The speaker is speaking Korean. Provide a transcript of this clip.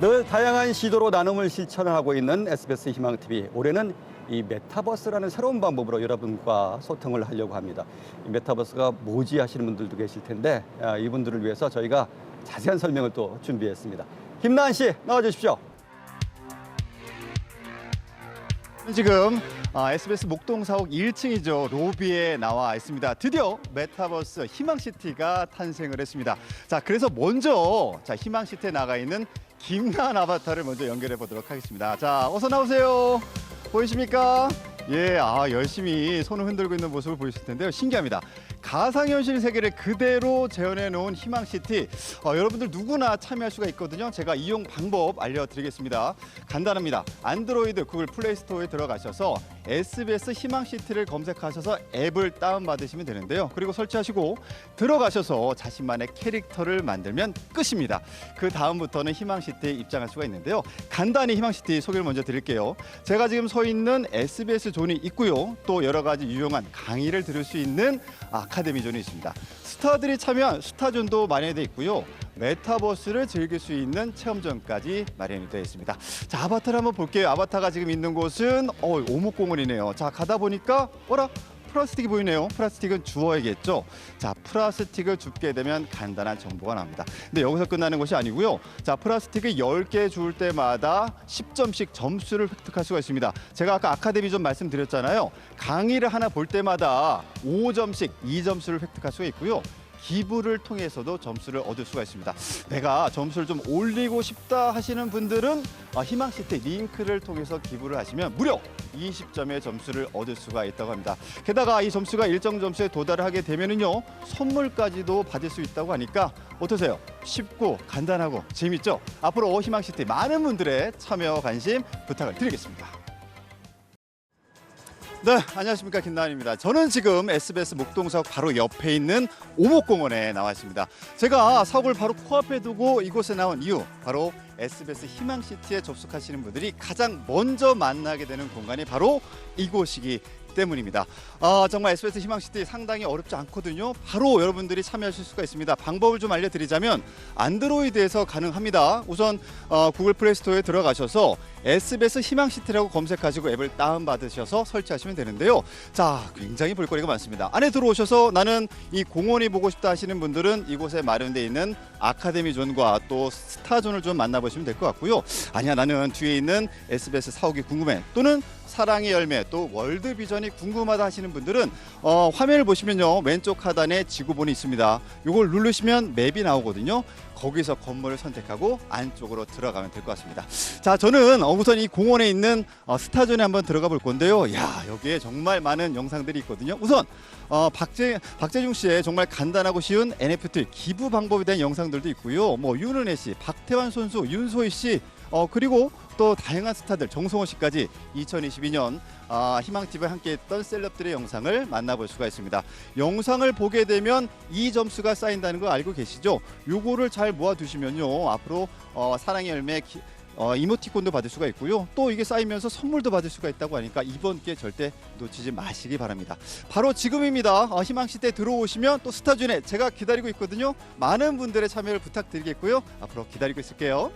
늘 다양한 시도로 나눔을 실천하고 있는 SBS 희망TV. 올해는 이 메타버스라는 새로운 방법으로 여러분과 소통을 하려고 합니다. 이 메타버스가 뭐지 하시는 분들도 계실 텐데 아, 이분들을 위해서 저희가 자세한 설명을 또 준비했습니다. 김나은 씨 나와주십시오. 지금 아, SBS 목동 사옥 1층이죠 로비에 나와 있습니다. 드디어 메타버스 희망시티가 탄생을 했습니다. 자 그래서 먼저 자 희망시티에 나가 있는 김나은 아바타를 먼저 연결해 보도록 하겠습니다. 자 어서 나오세요. 보이십니까? 예, 아 열심히 손을 흔들고 있는 모습을 보이실 텐데요. 신기합니다. 가상현실 세계를 그대로 재현해 놓은 희망시티. 어, 여러분들 누구나 참여할 수가 있거든요. 제가 이용 방법 알려드리겠습니다. 간단합니다. 안드로이드 구글 플레이 스토어에 들어가셔서 SBS 희망시티를 검색하셔서 앱을 다운받으시면 되는데요. 그리고 설치하시고 들어가셔서 자신만의 캐릭터를 만들면 끝입니다. 그 다음부터는 희망시티에 입장할 수가 있는데요. 간단히 희망시티 소개를 먼저 드릴게요. 제가 지금 서 있는 SBS 존이 있고요. 또 여러 가지 유용한 강의를 들을 수 있는 아카데미 존이 있습니다. 스타들이 참여한 스타존도 마련되어 있고요. 메타버스를 즐길 수 있는 체험존까지 마련이 되어 있습니다. 자, 아바타를 한번 볼게요. 아바타가 지금 있는 곳은 어, 오목공원이네요. 자, 가다 보니까 어라? 플라스틱이 보이네요. 플라스틱은 주워야겠죠. 자, 플라스틱을 줍게 되면 간단한 정보가 나옵니다. 근데 여기서 끝나는 것이 아니고요. 자, 플라스틱을 10개 주울 때마다 10점씩 점수를 획득할 수가 있습니다. 제가 아까 아카데미 좀 말씀드렸잖아요. 강의를 하나 볼 때마다 5점씩 2점수를 획득할 수가 있고요. 기부를 통해서도 점수를 얻을 수가 있습니다. 내가 점수를 좀 올리고 싶다 하시는 분들은 아, 희망시티 링크를 통해서 기부를 하시면 무려 20점의 점수를 얻을 수가 있다고 합니다. 게다가 이 점수가 일정 점수에 도달을 하게 되면은요 선물까지도 받을 수 있다고 하니까 어떠세요? 쉽고 간단하고 재밌죠? 앞으로 희망시티 많은 분들의 참여 관심 부탁을 드리겠습니다. 네, 안녕하십니까 김나은입니다. 저는 지금 SBS 목동사옥 바로 옆에 있는 오목공원에 나와 있습니다. 제가 사옥을 바로 코앞에 두고 이곳에 나온 이유 바로 SBS 희망시티에 접속하시는 분들이 가장 먼저 만나게 되는 공간이 바로 이곳이기 때문입니다. 아, 정말 SBS 희망시티 상당히 어렵지 않거든요. 바로 여러분들이 참여하실 수가 있습니다. 방법을 좀 알려드리자면 안드로이드에서 가능합니다. 우선 어, 구글 플레이 스토어에 들어가셔서 SBS 희망시티라고 검색하시고 앱을 다운받으셔서 설치하시면 되는데요. 자, 굉장히 볼거리가 많습니다. 안에 들어오셔서 나는 이 공원이 보고 싶다 하시는 분들은 이곳에 마련되어 있는 아카데미 존과 또 스타존을 좀 만나보시면 될 것 같고요. 아니야, 나는 뒤에 있는 SBS 사옥이 궁금해. 또는 사랑의 열매 또 월드 비전이 궁금하다 하시는 분들은 어, 화면을 보시면요 왼쪽 하단에 지구본이 있습니다. 이걸 누르시면 맵이 나오거든요. 거기서 건물을 선택하고 안쪽으로 들어가면 될 것 같습니다. 자, 저는 어, 우선 이 공원에 있는 어, 스타존에 한번 들어가 볼 건데요. 야, 여기에 정말 많은 영상들이 있거든요. 우선 어, 박재 박재중 씨의 정말 간단하고 쉬운 NFT 기부 방법에 대한 영상들도 있고요. 뭐 윤은혜 씨, 박태환 선수, 윤소희 씨, 어 그리고 또 다양한 스타들 정성호 씨까지 2022년 아, 희망TV에 함께했던 셀럽들의 영상을 만나볼 수가 있습니다. 영상을 보게 되면 이 점수가 쌓인다는 거 알고 계시죠? 요거를 잘 모아두시면요 앞으로 어, 사랑의 열매 기, 어, 이모티콘도 받을 수가 있고요. 또 이게 쌓이면서 선물도 받을 수가 있다고 하니까 이번 기회 절대 놓치지 마시기 바랍니다. 바로 지금입니다. 어, 희망시대 들어오시면 또 스타준에 제가 기다리고 있거든요. 많은 분들의 참여를 부탁드리겠고요. 앞으로 기다리고 있을게요.